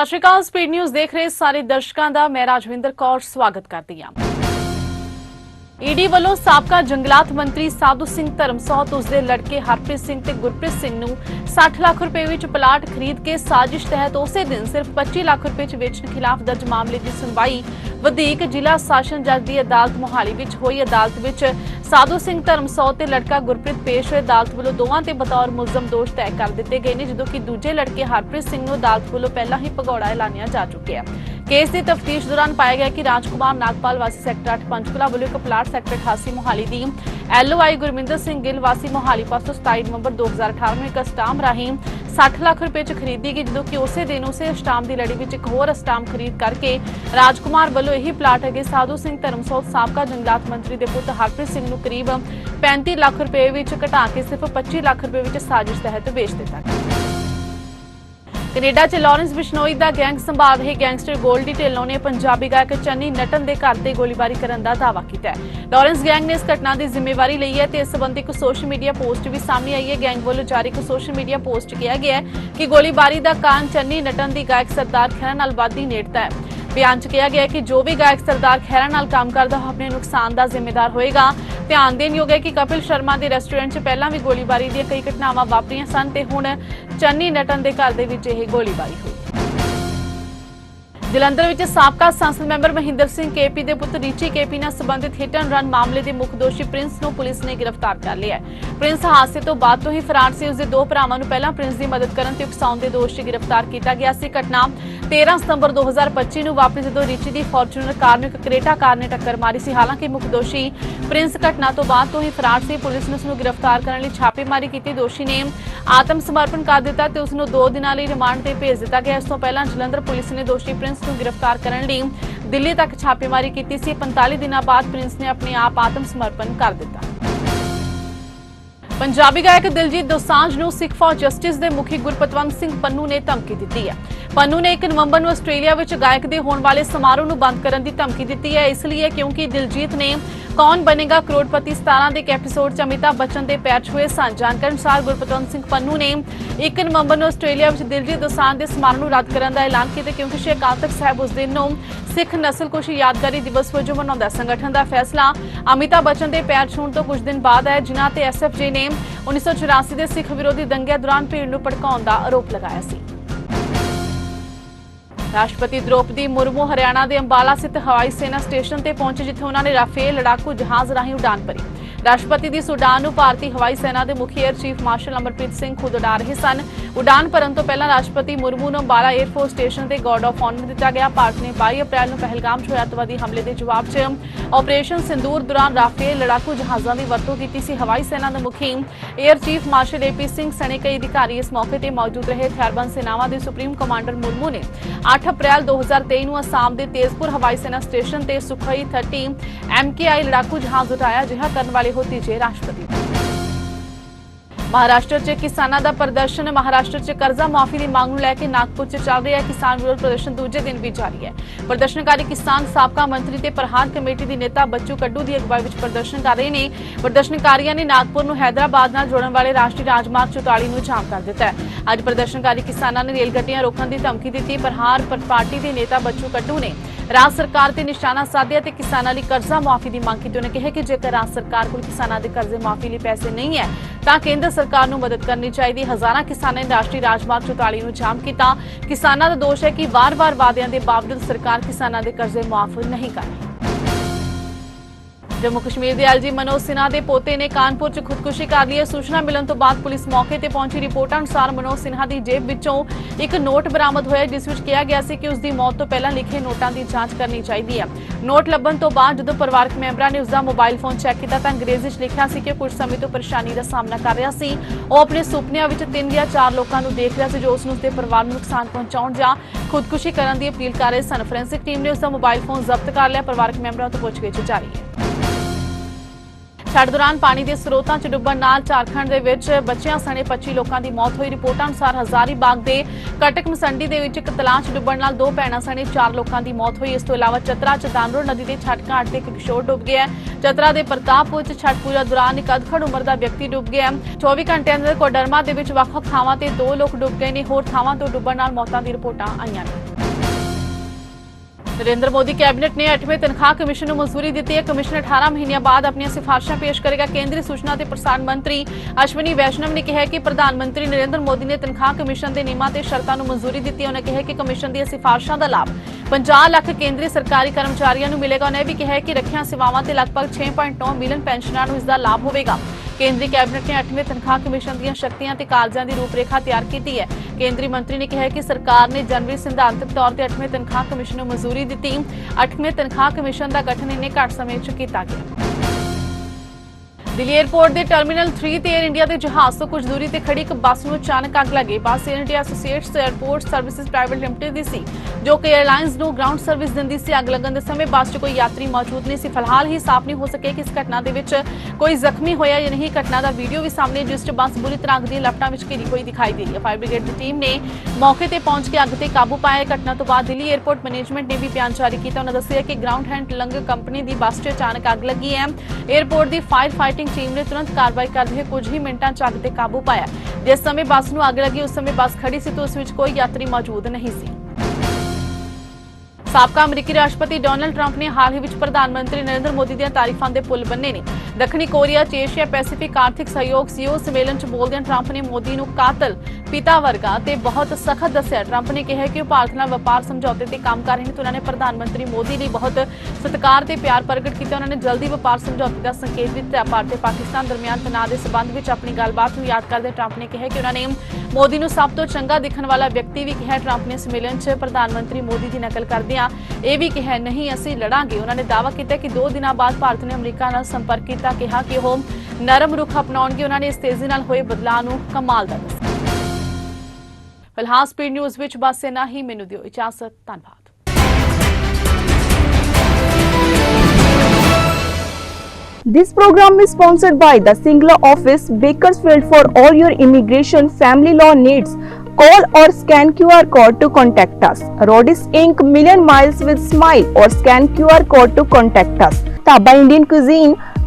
ਸਤਿ ਸ਼੍ਰੀ ਅਕਾਲ, speed news ਦੇਖ ਰਹੇ ਸਾਰੇ ਦਰਸ਼ਕਾਂ ਦਾ। ਮੈਂ ਰਾਜਵਿੰਦਰ ਕੌਰ, ਸਵਾਗਤ ਕਰਦੀ ਹਾਂ। ਈਡੀ ਵੱਲੋਂ ਸਾਬਕਾ ਜੰਗਲਾਤ ਮੰਤਰੀ ਸਾਧੂ ਸਿੰਘ ਧਰਮਸੋਤ ਤੇ ਉਸਦੇ ਲੜਕੇ ਹਰਪ੍ਰੀਤ ਸਿੰਘ ਤੇ ਗੁਰਪ੍ਰੀਤ ਸਿੰਘ ਨੂੰ 60 ਲੱਖ ਰੁਪਏ ਵਿੱਚ ਪਲਾਟ ਖਰੀਦ ਕੇ ਸਾਜ਼ਿਸ਼ ਤਹਿਤ ਉਸੇ ਦਿਨ ਸਿਰਫ 25 ਲੱਖ ਰੁਪਏ ਵਿੱਚ ਵੇਚਣ ਖਿਲਾਫ ਦਰਜ ਮਾਮਲੇ ਦੀ ਸੁਣਵਾਈ ਵਧੀਕ ਜ਼ਿਲ੍ਹਾ ਸ਼ਾਸਨ ਜੱਜ ਦੀ ਅਦਾਲਤ ਮੁਹਾਲੀ ਵਿੱਚ ਹੋਈ। ਅਦਾਲਤ ਵਿੱਚ ਸਾਧੂ ਸਿੰਘ ਧਰਮਸੋਤ ਤੇ ਲੜਕਾ ਗੁਰਪ੍ਰੀਤ ਪੇਸ਼ ਹੋਏ। ਅਦਾਲਤ ਵੱਲੋਂ ਦੋਵਾਂ ਤੇ ਬਤੌਰ ਮੁਲਜ਼ਮ ਦੋਸ਼ ਤੈਅ ਕਰ ਦਿੱਤੇ ਗਏ ਨੇ, ਜਦੋਂ ਕਿ ਦੂਜੇ ਲੜਕੇ ਹਰਪ੍ਰੀਤ ਸਿੰਘ ਨੂੰ ਅਦਾਲਤ ਵੱਲੋਂ ਪਹਿਲਾਂ ਹੀ ਭਗੌੜਾ ਐਲਾਨਿਆ ਜਾ ਚੁੱਕਿਆ ਹੈ। ਕੇਸ ਦੀ ਤਫਤੀਸ਼ ਦੌਰਾਨ ਪਾਇਆ ਗਿਆ ਕਿ ਰਾਜਕੁਮਾਰ ਨਾਗਪਾਲ ਵਾਸੀ ਸੈਕਟਰ 8 ਪੰਚਕੁਲਾ ਵੱਲੋਂ ਇੱਕ ਪਲਾਟ ਸੈਕਟਰ 88 ਮੋਹਾਲੀ ਦੀ ਐਲਓਆਈ ਗੁਰਮਿੰਦਰ ਸਿੰਘ ਗਿੱਲ ਵਾਸੀ ਮੋਹਾਲੀ ਪਾਸੋਂ 27 ਨਵੰਬਰ 2018 ਨੂੰ ਇੱਕ ਸਟਾਮ ਰਾਹੀਂ 60 ਲੱਖ ਰੁਪਏ ਚ ਖਰੀਦੀ ਗਈ, ਜਦੋਂ ਕਿ ਉਸੇ ਦਿਨ ਉਸੇ ਸਟਾਮ ਦੀ ਲੜੀ ਵਿੱਚ ਇੱਕ ਹੋਰ ਸਟਾਮ ਖਰੀਦ ਕਰਕੇ ਰਾਜਕੁਮਾਰ ਵੱਲੋਂ ਇਹੀ ਪਲਾਟ ਅਗੇ ਸਾਧੂ ਸਿੰਘ ਧਰਮਸੋਤ ਸਾਬਕਾ ਜੰਗਲਾਤ ਮੰਤਰੀ ਦੇ ਪੁੱਤ ਹਰਪ੍ਰੀਤ ਸਿੰਘ ਨੂੰ ਕਰੀਬ 35 ਲੱਖ ਰੁਪਏ ਵਿੱਚ ਘਟਾ ਕੇ ਸਿਰਫ 25 ਲੱਖ ਰੁਪਏ ਵਿੱਚ ਸਾਜ਼ਿਸ਼ ਤਹਿਤ ਵੇਚ ਦਿੱਤਾ ਗਿਆ। ਕੈਨੇਡਾ 'ਚ ਲਾਰੈਂਸ ਬਿਸ਼ਨੋਈ ਦਾ ਗੈਂਗ ਸੰਭਾਲ ਰਹੇ ਗੈਂਗਸਟਰ ਗੋਲਡੀ ਢਿੱਲੋਂ ਨੇ ਪੰਜਾਬੀ ਗਾਇਕ ਚੰਨੀ ਨਟਨ ਦੇ ਘਰ ਤੇ ਗੋਲੀਬਾਰੀ ਕਰਨ ਦਾ ਦਾਅਵਾ ਕੀਤਾ ਹੈ। ਲਾਰੈਂਸ ਗੈਂਗ ਨੇ ਇਸ ਘਟਨਾ ਦੀ ਜ਼ਿੰਮੇਵਾਰੀ ਲਈ ਹੈ ਤੇ ਇਸ ਸੰਬੰਧੀ ਇੱਕ ਸੋਸ਼ਲ ਮੀਡੀਆ ਪੋਸਟ ਵੀ ਸਾਹਮਣੇ ਆਈ ਹੈ। ਗੈਂਗ ਵੱਲੋਂ ਜਾਰੀ ਇੱਕ ਸੋਸ਼ਲ ਮੀਡੀਆ ਪੋਸਟ ਕਿਹਾ ਗਿਆ ਹੈ ਕਿ ਗੋਲੀਬਾਰੀ ਦਾ ਕਾਰਨ ਚੰਨੀ ਨਟਨ ਦੀ ਗਾਇਕ ਸਰਦਾਰ ਖਹਿਰਾ ਨਾਲ ਵਾਦੀ ਨੇੜਤਾ ਹੈ। ਬਿਆਨ 'ਚ ਕਿਹਾ ਗਿਆ ਕਿ ਜੋ ਵੀ ਗਾਇਕ ਸਰਦਾਰ ਖਹਿਰਾ ਨਾਲ ਕੰਮ ਕਰਦਾ ਉਹ ਆਪਣੇ ਨੁਕਸਾਨ ਦਾ ਜ਼ਿੰਮੇਦਾਰ ਹੋਏਗਾ। ਧਿਆਨ ਦੇਣਯੋਗ ਹੈ ਕਿ ਕਪਿਲ ਸ਼ਰਮਾ ਦੇ ਰੈਸਟੋਰੈਂਟ 'ਚ ਪਹਿਲਾਂ ਵੀ ਗੋਲੀਬਾਰੀ ਦੀਆਂ ਕਈ ਘਟਨਾਵਾਂ ਵਾਪਰੀਆਂ ਸਨ ਤੇ ਹੁਣ ਚੰਨੀ ਨਟਨ ਦੇ ਘਰ ਦੇ ਵਿੱਚ ਇਹ ਗੋਲੀਬਾਰੀ ਹੋਈ। ਜਲੰਧਰ ਵਿੱਚ ਸਾਬਕਾ ਸੰਸਦ ਮੈਂਬਰ ਮਹਿੰਦਰ ਸਿੰਘ ਕੇਪੀ ਦੇ ਪੁੱਤ ਰੀਚੀ ਕੇਪੀ ਨਾਲ ਸੰਬੰਧਿਤ ਹਿੱਟ ਐਂਡ ਰਨ ਮਾਮਲੇ ਦੇ ਮੁੱਖ ਦੋਸ਼ੀ ਪ੍ਰਿੰਸ ਨੂੰ ਪੁਲਿਸ ਨੇ ਗ੍ਰਿਫਤਾਰ ਕਰ ਲਿਆ ਹੈ। ਪ੍ਰਿੰਸ ਹਾਦਸੇ ਤੋਂ ਬਾਅਦ ਤੋਂ ਹੀ ਫਰਾਰ ਸੀ। ਉਸਦੇ ਦੋ ਭਰਾਵਾਂ ਨੂੰ ਪਹਿਲਾਂ ਪ੍ਰਿੰਸ ਦੀ ਮਦਦ ਕਰਨ ਤੇ ਉਕਸਾਉਣ ਦੇ ਦੋਸ਼ 'ਚ ਗ੍ਰਿਫਤਾਰ ਕੀਤਾ ਗਿਆ ਸੀ। ਘਟਨਾ 13 ਸਤੰਬਰ 2025 ਨੂੰ ਵਾਪਰੀ ਜਦੋਂ ਰੀਚੀ ਦੀ ਫੋਰਚੂਨਰ ਕਾਰ ਨੂੰ ਇੱਕ ਕਰੇਟਾ ਕਾਰ ਨੇ ਟੱਕਰ ਮਾਰੀ ਸੀ। ਹਾਲਾਂਕਿ ਮੁੱਖ ਦੋਸ਼ੀ ਪ੍ਰਿੰਸ ਘਟਨਾ ਤੋਂ ਬਾਅਦ ਤੋਂ ਹੀ ਫਰਾਰ ਸੀ। ਪੁਲਿਸ ਨੇ ਉਸ ਨੂੰ ਗ੍ਰਿਫਤਾਰ ਕਰਨ ਲਈ ਛਾਪੇਮਾਰੀ ਕੀਤੀ। ਦੋਸ਼ੀ ਨੇ ਆਤਮ ਸਮਰਪਣ ਕਰ ਦਿੱਤਾ ਤੇ ਉਸ ਨੂੰ 2 ਦਿਨਾਂ ਲਈ ਰਿਮਾਂਡ ਤੇ ਭੇਜ ਦਿੱਤਾ ਗਿਆ। ਇਸ ਤੋਂ ਪਹਿਲਾਂ ਜਲੰਧਰ ਪੁਲਿਸ ਨੇ ਦੋਸ਼ੀ ਪ੍ਰਿੰਸ ਨੂੰ ਗ੍ਰਿਫਤਾਰ ਕਰਨ ਲਈ ਦਿੱਲੀ ਤੱਕ ਛਾਪੇਮਾਰੀ ਕੀਤੀ ਸੀ। 45 ਦਿਨਾਂ ਬਾਅਦ ਪ੍ਰਿੰਸ ਨੇ ਆਪਣੇ ਆਪ ਆਤਮ ਸਮਰਪਣ ਕਰ ਦਿੱਤਾ। ਪੰਜਾਬੀ ਗਾਇਕ ਦਿਲਜੀਤ ਦੋਸਾਂਝ ਨੂੰ ਸਿੱਖ ਫਾਰ ਜਸਟਿਸ ਦੇ ਮੁਖੀ ਗੁਰਪਤਵੰਤ ਸਿੰਘ ਪੰਨੂ ਨੇ ਧਮਕੀ ਦਿੱਤੀ ਹੈ। ਪੰਨੂ ਨੇ 1 ਨਵੰਬਰ ਨੂੰ ਆਸਟ੍ਰੇਲੀਆ ਵਿੱਚ ਗਾਇਕ ਦੇ ਹੋਣ ਵਾਲੇ ਸਮਾਰੋਹ ਨੂੰ ਬੰਦ ਕਰਨ ਦੀ ਧਮਕੀ ਦਿੱਤੀ ਹੈ, ਇਸ ਲਈ ਕਿਉਂਕਿ ਦਿਲਜੀਤ ਨੇ ਕੌਣ ਬਣੇਗਾ ਕਰੋੜਪਤੀ 17 ਦੇ ਇੱਕ ਐਪੀਸੋਡ ਚ ਅਮਿਤਾਭ ਬੱਚਨ ਦੇ ਪੈਰ ਛੂਏ ਸਨ। ਜਾਣਕਾਰੀ ਅਨੁਸਾਰ ਗੁਰਪਤਵੰਤ ਸਿੰਘ ਪੰਨੂ ਨੇ 1 ਨਵੰਬਰ ਨੂੰ ਆਸਟ੍ਰੇਲੀਆ ਵਿੱਚ ਦਿਲਜੀਤ ਦੋਸਾਂਝ ਦੇ ਸਮਾਰੋਹ ਨੂੰ ਰੱਦ ਕਰਨ ਦਾ ਐਲਾਨ ਕੀਤਾ ਕਿਉਂਕਿ ਸ਼੍ਰੀ ਅਕਾਲ ਤਖਤ ਸਾਹਿਬ ਉਸ ਦਿਨ ਨੂੰ ਸਿੱਖ ਨਸਲਕੁਸ਼ੀ ਯਾਦਗਾਰੀ ਦਿਵਸ ਵਜੋਂ ਮਨਾਉਂਦਾ ਸੰਗਠਨ ਦਾ ਫੈਸਲਾ ਅਮਿਤਾਭ ਬੱਚਨ ਦੇ ਪੈਰ ਛੂਹਣ ਤੋਂ ਕੁਝ ਦਿਨ ਬਾਅਦ ਹੈ, ਜਿਨ੍ਹਾਂ ਤੇ ਐਸਐਫਜੇ ਨੇ 1984 ਦੇ ਸਿੱਖ ਵਿਰੋਧੀ ਦੰਗਿਆਂ ਦੌਰਾਨ ਭੀੜ ਨੂੰ ਭੜਕਾਉਣ ਦਾ ਆਰੋਪ ਲਗਾਇਆ ਸੀ। ਰਾਸ਼ਟਰਪਤੀ ਦ੍ਰੋਪਦੀ ਮੁਰਮੂ ਹਰਿਆਣਾ ਦੇ ਅੰਬਾਲਾ ਸਥਿਤ ਹਵਾਈ ਸੈਨਾ ਸਟੇਸ਼ਨ ਤੇ ਪਹੁੰਚੇ ਜਿੱਥੇ ਉਹਨਾਂ ਨੇ ਰਾਫੇਲ ਲੜਾਕੂ ਜਹਾਜ਼ ਰਾਹੀਂ ਉਡਾਨ ਭਰੀ। ਰਾਸ਼ਟਰਪਤੀ ਦੀ ਸੁਡਾਨ ਨੂੰ ਭਾਰਤੀ ਹਵਾਈ ਸੈਨਾ ਦੇ ਮੁਖੀ air chief marshal Amarpreet Singh ਖੁਦ ਉਡਾ ਰਹੇ ਸਨ। ਉਡਾਨ ਭਰਨ ਤੋਂ ਪਹਿਲਾਂ ਰਾਸ਼ਟਰਪਤੀ ਮੁਰਮੂ ਨੂੰ 12 에ਅਰ ਫੋਰਸ ਸਟੇਸ਼ਨ ਤੇ ਗਾਰਡ ਆਫ ਆਨਰ ਦਿੱਤਾ ਗਿਆ। ਭਾਰਤ ਨੇ 22 ਅਪ੍ਰੈਲ ਨੂੰ ਪਹਿਲਗਾਮ 'ਚ ਹਮਲੇ ਦੇ ਜਵਾਬ 'ਚ ਆਪਰੇਸ਼ਨ ਸਿੰਦੂਰ ਦੌਰਾਨ ਰਾਫੇਲ ਲੜਾਕੂ ਜਹਾਜ਼ਾਂ ਦੀ ਵਰਤੋਂ ਕੀਤੀ ਸੀ। ਹਵਾਈ ਸੈਨਾ ਦੇ ਮੁਖੀ air chief marshal AP Singh ਸਣੇ ਕਈ ਅਧਿਕਾਰੀ ਇਸ ਮੌਕੇ ਤੇ ਮੌਜੂਦ ਰਹੇ। ਥੈਰਬੰਦ ਸੈਨਾਵਾਂ ਦੇ ਸੁਪਰੀਮ ਕਮਾਂਡਰ ਮੁਰਮੂ ਨੇ 8 ਅਪ੍ਰੈਲ 2023 ਨੂੰ ਅਸਾਮ ਦੇ ਤੇਜ਼ਪੁਰ ਹਵਾਈ ਸੈਨਾ ਸਟੇਸ਼ਨ ਤੇ ਸੁਖਈ 30 ਐਮਕੇਆਈ ਲੜਾਕੂ ਜਹਾਜ਼ ਉਡਾਇਆ। ਜਿਹਾ ਕਰਨ ਵਾਲੇ ਹੋ ਤੀਜੇ ਰਾਸ਼ਟਰਪਤੀ ਮਹਾਰਾਸ਼ਟਰ 'ਚ ਕਿਸਾਨਾਂ ਦਾ ਪ੍ਰਦਰਸ਼ਨ, ਮਹਾਰਾਸ਼ਟਰ 'ਚ ਕਰਜ਼ਾ ਮਾਫੀ ਦੀ ਮੰਗ ਨੂੰ ਲੈ ਕੇ ਨਾਗਪੁਰ 'ਚ ਚੱਲ ਰਿਹਾ ਕਿਸਾਨ ਵਿਰੋਧ ਪ੍ਰਦਰਸ਼ਨ ਦੂਜੇ ਦਿਨ ਵੀ ਜਾਰੀ ਹੈ। ਪ੍ਰਦਰਸ਼ਨਕਾਰੀ ਕਿਸਾਨ, ਸਾਬਕਾ ਮੰਤਰੀ ਤੇ ਪ੍ਰਹਾਰ ਕਮੇਟੀ ਦੀ ਨੇਤਾ ਬੱਚੂ ਕੱਡੂ ਦੀ ਅਗਵਾਈ ਵਿੱਚ ਪ੍ਰਦਰਸ਼ਨ ਕਰ ਰਹੇ ਨੇ। ਪ੍ਰਦਰਸ਼ਨਕਾਰੀਆਂ ਨੇ ਨਾਗਪੁਰ ਨੂੰ ਹੈਦਰਾਬਾਦ ਨਾਲ ਜੋੜਨ ਵਾਲੇ ਰਾਸ਼ਟਰੀ ਰਾਜਮਾਰਗ 44 ਨੂੰ ਜਾਮ ਕਰ ਦਿੱਤਾ ਹੈ। ਅੱਜ ਪ੍ਰਦਰਸ਼ਨਕਾਰੀ ਕਿਸਾਨਾਂ ਨੇ ਰੇਲ ਗੱਡੀਆਂ ਰੋਕਣ ਦੀ ਧਮਕੀ ਦਿੱਤੀ। ਪ੍ਰਹਾਰ ਪਾਰਟੀ ਦੇ ਨੇਤਾ ਬੱਚੂ ਕੱਡੂ ਨੇ ਰਾਜ ਸਰਕਾਰ ਤੇ ਨਿਸ਼ਾਨਾ ਸਾਧਿਆ ਤੇ ਕਿਸਾਨਾਂ ਲਈ ਕਰਜ਼ਾ ਮਾਫੀ ਦੀ ਮੰਗ ਕੀਤੀ। ਉਹਨੇ ਕਿਹਾ ਕਿ ਜੇਕਰ ਰਾਜ ਸਰਕਾਰ ਕੋਲ ਕਿਸਾਨਾਂ ਦੇ ਕਰਜ਼ੇ ਮਾਫੀ ਲਈ ਪੈਸੇ ਨਹੀਂ ਹੈ ਤਾਂ ਕੇਂਦਰ ਸਰਕਾਰ ਨੂੰ ਮਦਦ ਕਰਨੀ ਚਾਹੀਦੀ। ਹਜ਼ਾਰਾਂ ਕਿਸਾਨਾਂ ਨੇ ਰਾਸ਼ਟਰੀ ਰਾਜਮਾਰਗ 44 ਨੂੰ ਜਾਮ ਕੀਤਾ। ਕਿਸਾਨਾਂ ਦਾ ਦੋਸ਼ ਹੈ ਕਿ ਵਾਰ-ਵਾਰ ਵਾਅਦਿਆਂ ਦੇ ਬਾਵਜੂਦ ਸਰਕਾਰ ਕਿਸਾਨਾਂ ਦੇ ਕਰਜ਼ੇ ਮਾਫ ਨਹੀਂ ਕਰ ਰਹੀ। ਜੰਮੂ ਕਸ਼ਮੀਰ ਦੇ ਐਲਜੀ ਮਨੋਜ ਸਿਨਹਾ ਦੇ ਪੋਤੇ ਨੇ ਕਾਨਪੁਰ 'ਚ ਖੁਦਕੁਸ਼ੀ ਕਰ ਲਈ ਹੈ। ਸੂਚਨਾ ਮਿਲਣ ਤੋਂ ਬਾਅਦ ਪੁਲਿਸ ਮੌਕੇ ਤੇ ਪਹੁੰਚੀ। ਰਿਪੋਰਟਾਂ ਅਨੁਸਾਰ ਮਨੋਜ ਸਿਨਹਾ ਦੀ ਜੇਬ ਵਿੱਚੋਂ ਇੱਕ ਨੋਟ ਬਰਾਮਦ ਹੋਇਆ, ਜਿਸ ਵਿੱਚ ਕਿਹਾ ਗਿਆ ਸੀ ਕਿ ਉਸ ਦੀ ਮੌਤ ਤੋਂ ਪਹਿਲਾਂ ਲਿਖੇ ਨੋਟਾਂ ਦੀ ਜਾਂਚ ਕਰਨੀ ਚਾਹੀਦੀ ਹੈ। ਨੋਟ ਲੱਭਣ ਤੋਂ ਬਾਅਦ ਜਦੋਂ ਪਰਿਵਾਰਕ ਮੈਂਬਰਾਂ ਨੇ ਉਸ ਦਾ ਮੋਬਾਈਲ ਫੋਨ ਚੈੱਕ ਕੀਤਾ ਤਾਂ ਅੰਗਰੇਜ਼ੀ ਵਿੱਚ ਲਿਖਿਆ ਸੀ ਕਿ ਕੁਝ ਸਮੇਂ ਤੋਂ ਪਰੇਸ਼ਾਨੀ ਦਾ ਸਾਹਮਣਾ ਕਰ ਰਿਹਾ ਸੀ। ਉਹ ਆਪਣੇ ਸੁਪਨਿਆਂ ਵਿੱਚ ਤਿੰਨ ਜਾਂ ਚਾਰ ਲੋਕਾਂ ਨੂੰ ਦੇਖ ਰਿਹਾ ਸੀ, ਜੋ ਉਸ ਨੂੰ ਉਸਦੇ ਪਰਿਵਾਰ ਨੂੰ ਨੁਕਸਾਨ ਪਹੁੰਚਾਉਣ ਜਾਂ ਖੁਦਕੁਸ਼ੀ ਕਰਨ ਦੀ ਅਪੀਲ ਕਰ ਰਹੇ ਸਨ। ਫੋਰੈਂਸਿਕ ਟੀਮ ਨੇ ਉਸ ਦਾ ਮੋਬਾਈਲ ਫੋਨ ਜ਼ਬਤ ਕਰ ਲਿਆ। ਪਰਿਵਾਰਕ ਮੈਂਬਰਾਂ ਤੋਂ ਪੁੱਛਗਿੱਛ ਜਾਰੀ ਹੈ। ਛੱਡ ਦੌਰਾਨ ਪਾਣੀ ਦੇ ਸਰੋਤਾਂ 'ਚ ਡੁੱਬਣ ਨਾਲ ਝਾਰਖੰਡ ਦੇ ਵਿੱਚ ਬੱਚਿਆਂ ਸਣੇ 25 ਲੋਕਾਂ ਦੀ ਮੌਤ ਹੋਈ। ਰਿਪੋਰਟਾਂ ਅਨੁਸਾਰ ਹਜ਼ਾਰੀ ਬਾਗ ਦੇ ਕਟਕ ਮਸੰਡੀ ਦੇ ਵਿੱਚ ਇੱਕ ਤਲਾਅ 'ਚ ਡੁੱਬਣ ਨਾਲ ਦੋ ਭੈਣਾਂ ਸਣੇ 4 ਲੋਕਾਂ ਦੀ ਮੌਤ ਹੋਈ। ਇਸ ਤੋਂ ਇਲਾਵਾ ਚਤਰਾ 'ਚ ਦਾਨਰੋ ਨਦੀ ਦੇ ਛੱਟ ਘਾਟ ਤੇ ਇੱਕ ਕਿਸ਼ੋਰ ਡੁੱਬ ਗਿਆ ਚਤਰਾ ਦੇ ਪ੍ਰਤਾਪਪੁਰ 'ਚ ਛੱਟ ਪੂਜਾ ਦੌਰਾਨ ਇੱਕ ਅਧਖੜ ਉਮਰ ਦਾ ਵਿਅਕਤੀ ਡੁੱਬ ਗਿਆ ਹੈ। 24 ਘੰਟਿਆਂ ਅੰਦਰ ਕੋਡਰਮਾ ਦੇ ਵਿੱਚ ਵੱਖ-ਵੱਖ ਥਾਵਾਂ ਤੇ ਦੋ ਲੋਕ ਡੁੱਬ ਗਏ ਨੇ। ਹੋਰ ਥਾਵਾਂ ਤੋਂ ਡੁੱਬਣ ਨਾਲ ਮੌਤਾਂ ਦੀ ਰਿਪੋਰਟਾਂ ਆਈਆਂ ਨੇ। ਨਰਿੰਦਰ ਮੋਦੀ ਕੈਬਨਿਟ ਨੇ 8ਵੇਂ ਤਨਖਾਹ ਕਮਿਸ਼ਨ ਨੂੰ ਮਨਜ਼ੂਰੀ ਦਿੱਤੀ ਹੈ। ਕਮਿਸ਼ਨ 18 ਮਹੀਨਿਆਂ ਬਾਅਦ ਆਪਣੀਆਂ ਸਿਫਾਰਸ਼ਾਂ ਪੇਸ਼ ਕਰੇਗਾ। ਕੇਂਦਰੀ ਸੂਚਨਾ ਤੇ ਪ੍ਰਸਾਰਣ ਮੰਤਰੀ ਅਸ਼ਵਨੀ ਵੈਸ਼ਨਵ ਨੇ ਕਿਹਾ ਕਿ ਪ੍ਰਧਾਨ ਮੰਤਰੀ ਨਰਿੰਦਰ ਮੋਦੀ ਨੇ ਤਨਖਾਹ ਕਮਿਸ਼ਨ ਦੇ ਨਿਯਮਾਂ ਤੇ ਸ਼ਰਤਾਂ ਨੂੰ ਮਨਜ਼ੂਰੀ ਦਿੱਤੀ ਹੈ। ਉਹਨਾਂ ਕਿਹਾ ਕਿ ਕਮਿਸ਼ਨ ਦੀਆਂ ਸਿਫਾਰਸ਼ਾਂ ਦਾ ਲਾਭ 50 ਲੱਖ ਕੇਂਦਰੀ ਸਰਕਾਰੀ ਕਰਮਚਾਰੀਆਂ ਨੂੰ ਮਿਲੇਗਾ। ਉਹਨੇ ਵੀ ਕਿਹਾ ਕਿ ਰੱਖਿਆ ਸੇਵਾਵਾਂ ਤੇ ਲਗਭਗ 6.9 ਮਿਲੀਅਨ ਪੈਨਸ਼ਨਰਾਂ ਨੂੰ ਇਸ ਦਾ ਲਾਭ ਹੋਵੇਗਾ। ਕੇਂਦਰੀ ਕੈਬਨਿਟ ਨੇ 8ਵੇਂ ਤਨਖਾਹ ਕਮਿਸ਼ਨ ਦੀਆਂ ਸ਼ਕਤੀਆਂ ਤੇ ਕਾਰਜਾਂ ਦੀ ਰੂਪਰੇਖਾ ਤਿਆਰ ਕੀਤੀ ਹੈ। ਕੇਂਦਰੀ ਮੰਤਰੀ ਨੇ ਕਿਹਾ ਕਿ ਸਰਕਾਰ ਨੇ ਜਨਵਰੀ ਸਿਧਾਂਤਕ ਤੌਰ ਤੇ 8ਵੇਂ ਤਨਖਾਹ ਕਮਿਸ਼ਨ ਨੂੰ ਮਨਜ਼ੂਰੀ ਦਿੱਤੀ। 8ਵੇਂ ਤਨਖਾਹ ਕਮਿਸ਼ਨ ਦਾ ਗਠਨ ਇੰਨੇ ਘੱਟ ਸਮੇਂ 'ਚ ਕੀਤਾ ਗਿਆ। ਦਿੱਲੀ 에ਅਰਪੋਰਟ ਦੇ ਟਰਮੀਨਲ 3 ਤੇ 에ਅਰ ਇੰਡੀਆ ਦੇ ਜਹਾਜ਼ ਤੋਂ ਕੁਝ ਦੂਰੀ ਤੇ ਖੜੀ ਇੱਕ ਬੱਸ ਨੂੰ ਅਚਾਨਕ ਅੱਗ ਲੱਗੀ। Bus Air India Associates Airport Services Private Limited ਦੀ ਸੀ, ਜੋ ਕਿ 에ਅਰਲਾਈਨਸ ਨੂੰ ਗਰਾਊਂਡ ਸਰਵਿਸ ਦਿੰਦੀ ਸੀ ਅੱਗ ਲੱਗਣ ਦੇ ਸਮੇਂ। ਬੱਸ 'ਚ ਕੋਈ ਯਾਤਰੀ ਮੌਜੂਦ ਨਹੀਂ ਸੀ। ਫਿਲਹਾਲ ਹੀ ਸਾਫ਼ ਨਹੀਂ ਹੋ ਸਕੇ ਕਿ ਇਸ ਘਟਨਾ ਦੇ ਵਿੱਚ ਕੋਈ ਜ਼ਖਮੀ ਹੋਇਆ ਜਾਂ ਨਹੀਂ। ਘਟਨਾ ਦਾ ਵੀਡੀਓ ਵੀ ਸਾਹਮਣੇ, ਜਿਸ 'ਚ ਬੱਸ ਬੁਰੀ ਤਰ੍ਹਾਂ ਅੱਗ ਦੀਆਂ ਲਪਟਾਂ ਵਿੱਚ ਘਿਰੀ ਹੋਈ ਦਿਖਾਈ ਦੇ ਰਹੀ ਹੈ। ਫਾਇਰ ਬ੍ਰਿਗੇਡ ਦੀ ਟੀਮ ਨੇ ਮੌਕੇ ਤੇ ਪਹੁੰਚ ਕੇ ਅੱਗ ਤੇ ਕਾਬੂ ਪਾਇਆ। ਘਟਨਾ ਤੋਂ ਬਾਅਦ ਦਿੱਲੀ 에ਅਰਪੋਰਟ ਮੈਨੇਜਮੈਂਟ ਨੇ ਵੀ ਬਿਆਨ ਜਾਰੀ ਕੀਤਾ। ਉਹਨਾਂ ਦੱਸਿਆ ਕਿ ਗਰਾਊਂਡ ਹੈਂਡ ਲੰਗ ਕੰਪਨੀ ਦੀ ਬੱਸ 'ਚ ਅਚਾਨਕ ਅੱਗ ਲੱਗੀ ਹੈ। 에ਅਰਪੋਰਟ ਦੀ ਫਾਇਰ ਫਾਈਟਿੰਗ ਟੀਮ ਨੇ ਤੁਰੰਤ ਕਾਰਵਾਈ ਕਰਦੇ ਹੋਏ ਕੁਝ ਹੀ ਮਿੰਟਾਂ 'ਚ ਅੱਗ ਤੇ ਕਾਬੂ ਪਾਇਆ। ਜਿਸ ਸਮੇਂ ਬੱਸ ਨੂੰ ਅੱਗ ਲੱਗੀ, ਉਸ ਸਮੇਂ ਬੱਸ ਖੜੀ ਸੀ ਤੇ ਉਸ ਵਿੱਚ ਕੋਈ ਯਾਤਰੀ ਮੌਜੂਦ ਨਹੀਂ ਸੀ। ਸਾਬਕਾ ਅਮਰੀਕੀ ਰਾਸ਼ਟਰਪਤੀ ਡੋਨਲਡ ਟਰੰਪ ਨੇ ਹਾਲ ਹੀ ਵਿੱਚ ਪ੍ਰਧਾਨ ਮੰਤਰੀ ਨਰਿੰਦਰ ਮੋਦੀ ਦੀਆਂ ਤਾਰੀਫਾਂ ਦੇ ਪੁਲ ਬੰਨੇ ਨੇ। ਦੱਖਣੀ ਕੋਰੀਆ 'ਚ ਏਸ਼ੀਆ ਪੈਸੀਫਿਕ ਆਰਥਿਕ ਸਹਿਯੋਗ ਸੀਓ ਸੰਮੇਲਨ 'ਚ ਬੋਲਦਿਆਂ ਟਰੰਪ ਨੇ ਮੋਦੀ ਨੂੰ ਕਾਤਲ ਪਿਤਾ ਵਰਗਾ ਤੇ ਬਹੁਤ ਸਖਤ ਦੱਸਿਆ। ਟਰੰਪ ਨੇ ਕਿਹਾ ਕਿ ਉਹ ਭਾਰਤ ਨਾਲ ਵਪਾਰ, ਸਮਝੌਤੇ ਤੇ ਕੰਮ ਕਰ ਰਹੇ ਨੇ ਤੇ ਉਹਨਾਂ ਨੇ ਪ੍ਰਧਾਨ ਮੰਤਰੀ ਮੋਦੀ ਲਈ ਬਹੁਤ ਸਤਿਕਾਰ ਤੇ ਪਿਆਰ ਪ੍ਰਗਟ ਕੀਤਾ। ਉਹਨਾਂ ਨੇ ਜਲਦੀ ਵਪਾਰ, ਸਮਝੌਤੇ ਦਾ ਸੰਕੇਤ ਵੀ ਦਿੱਤਾ। ਭਾਰਤ ਤੇ ਪਾਕਿਸਤਾਨ ਦਰਮਿਆਨ ਤਣਾਅ ਦੇ ਸਬੰਧ ਵਿੱਚ ਆਪਣੀ ਗੱਲਬਾਤ ਨੂੰ ਯਾਦ ਕਰਦੇ ਟਰੰਪ ਨੇ ਕਿਹਾ ਕਿ ਉਹਨਾਂ ਨੇ ਮੋਦੀ ਨੂੰ ਸਭ ਤੋਂ ਚੰਗਾ ਦਿਖਣ ਵਾਲਾ ਵਿਅਕਤੀ ਵੀ ਕਿਹਾ। ਟਰੰਪ ਨੇ ਸੰਮੇਲਨ 'ਚ ਪ੍ਰਧਾਨ ਮੰਤਰੀ ਮੋਦੀ ਦੀ ਨਕਲ ਕਰਦਿਆਂ ਇਹ ਵੀ ਕਿਹਾ, ਨਹੀਂ, ਅਸੀਂ ਲੜਾਂਗੇ। ਉਹਨਾਂ ਨੇ ਦਾਅਵਾ ਕੀਤਾ ਕਿ 2 ਦਿਨਾਂ ਬਾਅਦ ਭਾਰਤ ਨੇ ਅਮਰੀਕਾ ਨਾਲ ਸੰਪਰਕ ਕੀਤਾ। ਕਿਹਾ ਕਿ ਉਹ ਨਰਮ ਰੁਖ ਅਪਣਾਉਣਗੇ। ਉਹਨਾਂ ਨੇ ਇਸ ਤੇਜ਼ੀ ਨਾਲ ਹੋਏ ਬਦਲਾਅ ਨੂੰ ਕਮਾਲ ਦਾ ਦੱਸਿਆ। ਫਿਲਹਾਲ ਸਪੀਡ ਨਿਊਜ਼ ਵਿੱਚ ਬਸ ਇੰਨਾ ਹੀ ਮੈਨੂੰ ਦਿਓ ਇਜਾਜ਼ਤ ਧੰਨਵਾਦ This program is sponsored by the Singla office, Bakersfield for all your immigration family law needs. Call or scan QR code to contact us. Rodis Inc. Million Miles with Smile or scan QR code to contact us. Taba Indian Cuisine,